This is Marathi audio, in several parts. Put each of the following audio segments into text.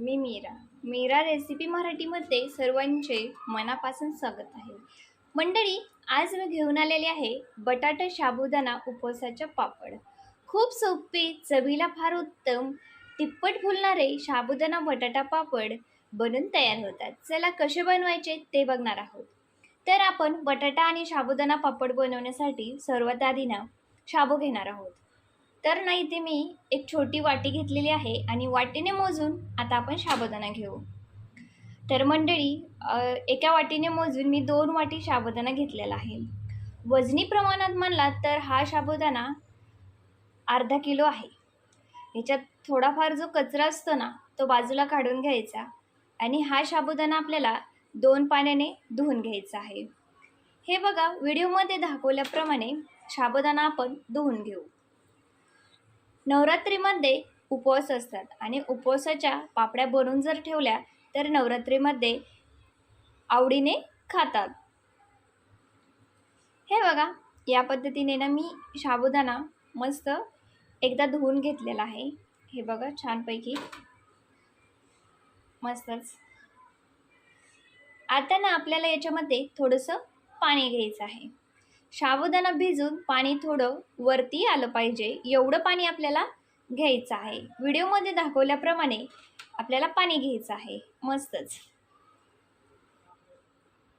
मी मीरा. मीरा रेसिपी मराठीमध्ये सर्वांचे मनापासून स्वागत आहे. मंडळी आज मी घेऊन आलेले आहे बटाटा शाबुदाना उपवासाचे पापड. खूप सोपे चवीला फार उत्तम तिप्पट फुलणारे शाबुदाना बटाटा पापड बनून तयार होतात. चला कसे बनवायचे ते बघणार आहोत. तर आपण बटाटा आणि शाबुदाना पापड बनवण्यासाठी सर्वात आधी ना शाबू घेणार आहोत. तर ना इथे मी एक छोटी वाटी घेतलेली आहे आणि वाटीने मोजून आता आपण साबुदाणा घेऊ. तर मंडळी एका वाटीने मोजून मी दोन वाटी साबुदाणा घेतलेला आहे. वजनी प्रमाणात म्हणला तर हा साबुदाणा अर्धा किलो आहे. ह्याच्यात थोडाफार जो कचरा असतो ना तो बाजूला काढून घ्यायचा आणि हा साबुदाणा आपल्याला दोन पाण्याने धुवून घ्यायचा आहे. हे बघा व्हिडिओमध्ये दाखवल्याप्रमाणे साबुदाणा आपण धुवून घेऊ. नवरात्रीमध्ये उपवास असतात आणि उपवासाच्या पापड्या बनवून जर ठेवल्या तर नवरात्रीमध्ये आवडीने खातात. हे बघा या पद्धतीने ना मी साबुदाणा मस्त एकदा धुवून घेतलेला आहे. हे बघा छानपैकी मस्तच. आता ना आपल्याला याच्यामध्ये थोडंसं पाणी घ्यायचं आहे. साबुदाणा भिजून पाणी थोडं वरती आलं पाहिजे. एवढं पाणी आपल्याला घ्यायचं आहे. व्हिडिओमध्ये दाखवल्याप्रमाणे आपल्याला पाणी घ्यायचं आहे. मस्तच.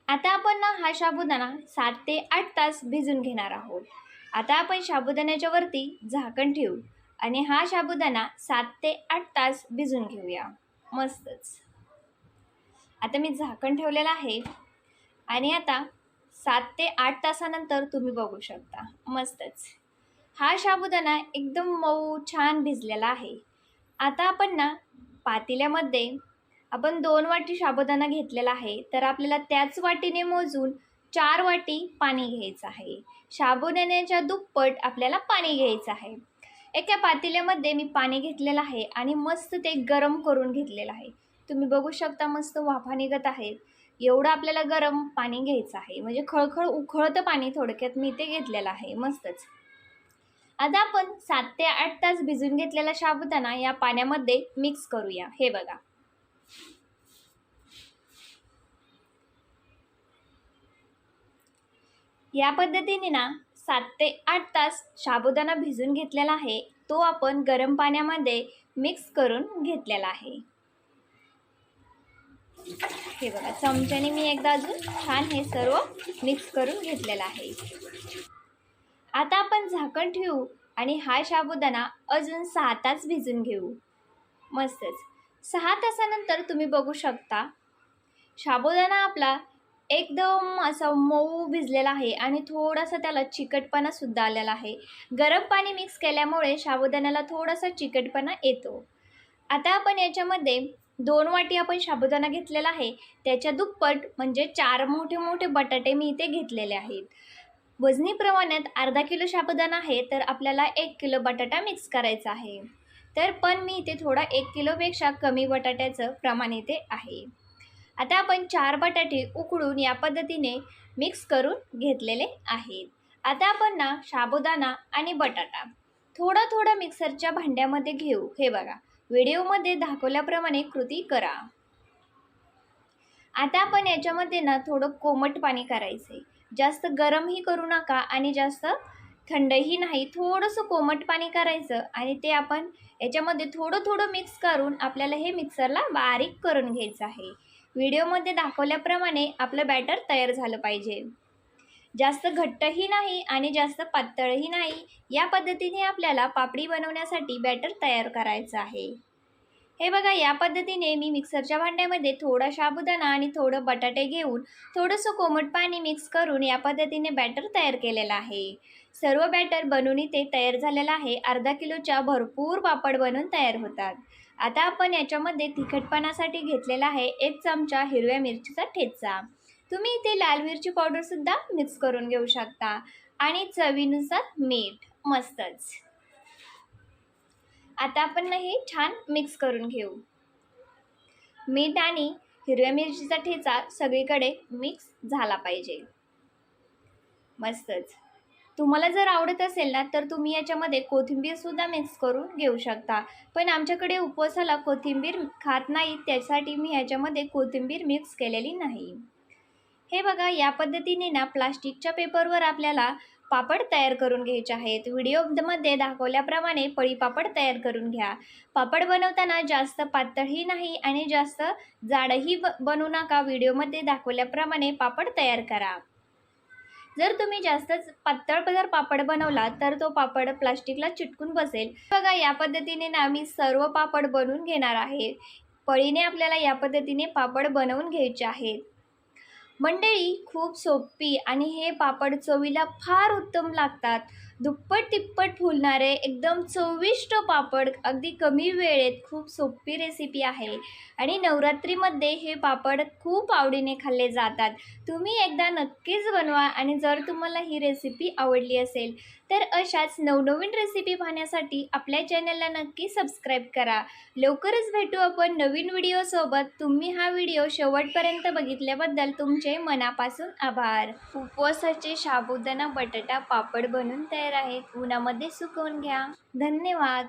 आता आपण ना हा साबुदाणा सात ते आठ तास भिजून घेणार आहोत. आता आपण साबुदाण्याच्या वरती झाकण ठेवू आणि हा साबुदाणा सात ते आठ तास भिजून घेऊया. मस्तच. आता मी झाकण ठेवलेलं आहे. आणि आता सात ते आठ तासानंतर तुम्ही बघू शकता. मस्तच. हा साबुदाणा एकदम मऊ छान भिजलेला आहे. आता आपण ना पातेल्यामध्ये आपण दोन वाटी साबुदाणा घेतलेला आहे तर आपल्याला त्याच वाटीने मोजून चार वाटी पाणी घ्यायचं आहे. साबुदाण्याच्या दुप्पट आपल्याला पाणी घ्यायचं आहे. एका पातेल्यामध्ये मी पाणी घेतलेलं आहे आणि मस्त ते गरम करून घेतलेलं आहे. तुम्ही बघू शकता मस्त वाफा निघत आहेत. एवढं आपल्याला गरम पाणी घ्यायचं आहे. म्हणजे खळखळ उखळतं पाणी थोडक्यात मी ते घेतलेलं आहे. मस्तच. आता आपण सात ते आठ तास भिजून घेतलेला साबुदाणा या पाण्यामध्ये मिक्स करूया. हे बघा. या पद्धतीने ना सात ते आठ तास साबुदाणा भिजून घेतलेला आहे. तो आपण गरम पाण्यामध्ये मिक्स करून घेतलेला आहे. हे बघा चमच्याने मी एकदा अजून छान हे सर्व मिक्स करून घेतलेलं आहे. आता आपण झाकण ठेवू आणि हा साबुदाणा अजून सहा तास भिजून घेऊ. मस्तच. सहा तासानंतर तुम्ही बघू शकता साबुदाणा आपला एकदम असा मऊ भिजलेला आहे आणि थोडासा त्याला चिकटपणा सुद्धा आलेला आहे. गरम पाणी मिक्स केल्यामुळे साबुदाण्याला थोडासा चिकटपणा येतो. आता आपण याच्यामध्ये दोन वाटी आपण साबुदाणा घेतलेला आहे. त्याच्या दुप्पट म्हणजे चार मोठे मोठे बटाटे मी इथे घेतलेले आहेत. वजनी प्रमाणात अर्धा किलो साबुदाणा आहे तर आपल्याला एक किलो बटाटा मिक्स करायचा आहे. तर पण मी इथे थोडा एक किलोपेक्षा कमी बटाट्याचं प्रमाण इथे आहे. आता आपण चार बटाटे उकडून या पद्धतीने मिक्स करून घेतलेले आहेत. आता आपण ना साबुदाणा आणि बटाटा थोडा थोडा मिक्सरच्या भांड्यामध्ये घेऊ. हे बघा. व्हिडिओमध्ये दाखवल्याप्रमाणे कृती करा. आता आपण याच्यामध्ये ना थोडं कोमट पाणी करायचं आहे जास्त गरमही करू नका आणि जास्त थंडही नाही. थोडंसं कोमट पाणी करायचं आणि ते आपण याच्यामध्ये थोडं थोडं मिक्स करून आपल्याला हे मिक्सरला बारीक करून घ्यायचं आहे. व्हिडिओमध्ये दाखवल्याप्रमाणे आपलं बॅटर तयार झालं पाहिजे. जास्त घट्टही नाही आणि जास्त पातळही नाही या पद्धतीने आपल्याला पापडी बनवण्यासाठी बॅटर तयार करायचं आहे. हे बघा या पद्धतीने मी मिक्सरच्या भांड्यामध्ये थोडा साबुदाणा आणि थोडं बटाटे घेऊन थोडंसं कोमट पाणी मिक्स करून या पद्धतीने बॅटर तयार केलेलं आहे. सर्व बॅटर बनवून इथे तयार झालेलं आहे. अर्धा किलोच्या भरपूर पापड बनवून तयार होतात. आता आपण याच्यामध्ये तिखटपणासाठी घेतलेला आहे एक चमचा हिरव्या मिरचीचा ठेचा. तुम्ही इथे लाल मिरची पावडरसुद्धा मिक्स करून घेऊ शकता. आणि चवीनुसार मीठ मस्तच. आता आपण हे छान मिक्स करून घेऊ. मीठ आणि हिरव्या मिरचीचा ठेचा सगळीकडे मिक्स झाला पाहिजे. मस्तच. तुम्हाला जर आवडत असेल ना तर तुम्ही याच्यामध्ये कोथिंबीरसुद्धा मिक्स करून घेऊ शकता. पण आमच्याकडे उपवासाला कोथिंबीर खात नाही त्यासाठी मी याच्यामध्ये कोथिंबीर मिक्स केलेली नाही. हे बघा या पद्धतीने ना प्लास्टिकच्या पेपरवर आपल्याला पापड तयार करून घ्यायचे आहेत. व्हिडिओमध्ये दाखवल्याप्रमाणे पळी पापड तयार करून घ्या. पापड बनवताना जास्त पातळही नाही आणि जास्त जाडही ब बनवू नका. व्हिडिओमध्ये दाखवल्याप्रमाणे पापड तयार करा. जर तुम्ही जास्तच पातळ जर पापड बनवला तर तो पापड प्लास्टिकला चिटकून बसेल. बघा या पद्धतीने ना मी सर्व पापड बनवून घेणार आहे. पळीने आपल्याला या पद्धतीने पापड बनवून घ्यायचे आहेत. मंडळी खूप सोपी आणि हे पापड चवीला फार उत्तम लागतात. दुप्पट तिप्पट फुलणारे एकदम चविष्ट पापड अगदी कमी वेळेत खूप सोपी रेसिपी आहे. आणि नवरात्रीमध्ये हे पापड खूप आवडीने खाल्ले जातात. तुम्ही एकदा नक्कीच बनवा आणि जर तुम्हाला ही रेसिपी आवडली असेल तर अशाच नवनवीन रेसिपी पाहण्यासाठी आपल्या चॅनलला नक्की सबस्क्राईब करा. लवकरच भेटू आपण नवीन व्हिडिओसोबत तुम्ही हा व्हिडिओ शेवटपर्यंत बघितल्याबद्दल तुमचे तुमचे मनापासून आभार. उपवासाचे साबुदाणा बटाटा पापड बनून तयार आहेत. उन्हामध्ये सुकवून घ्या. धन्यवाद.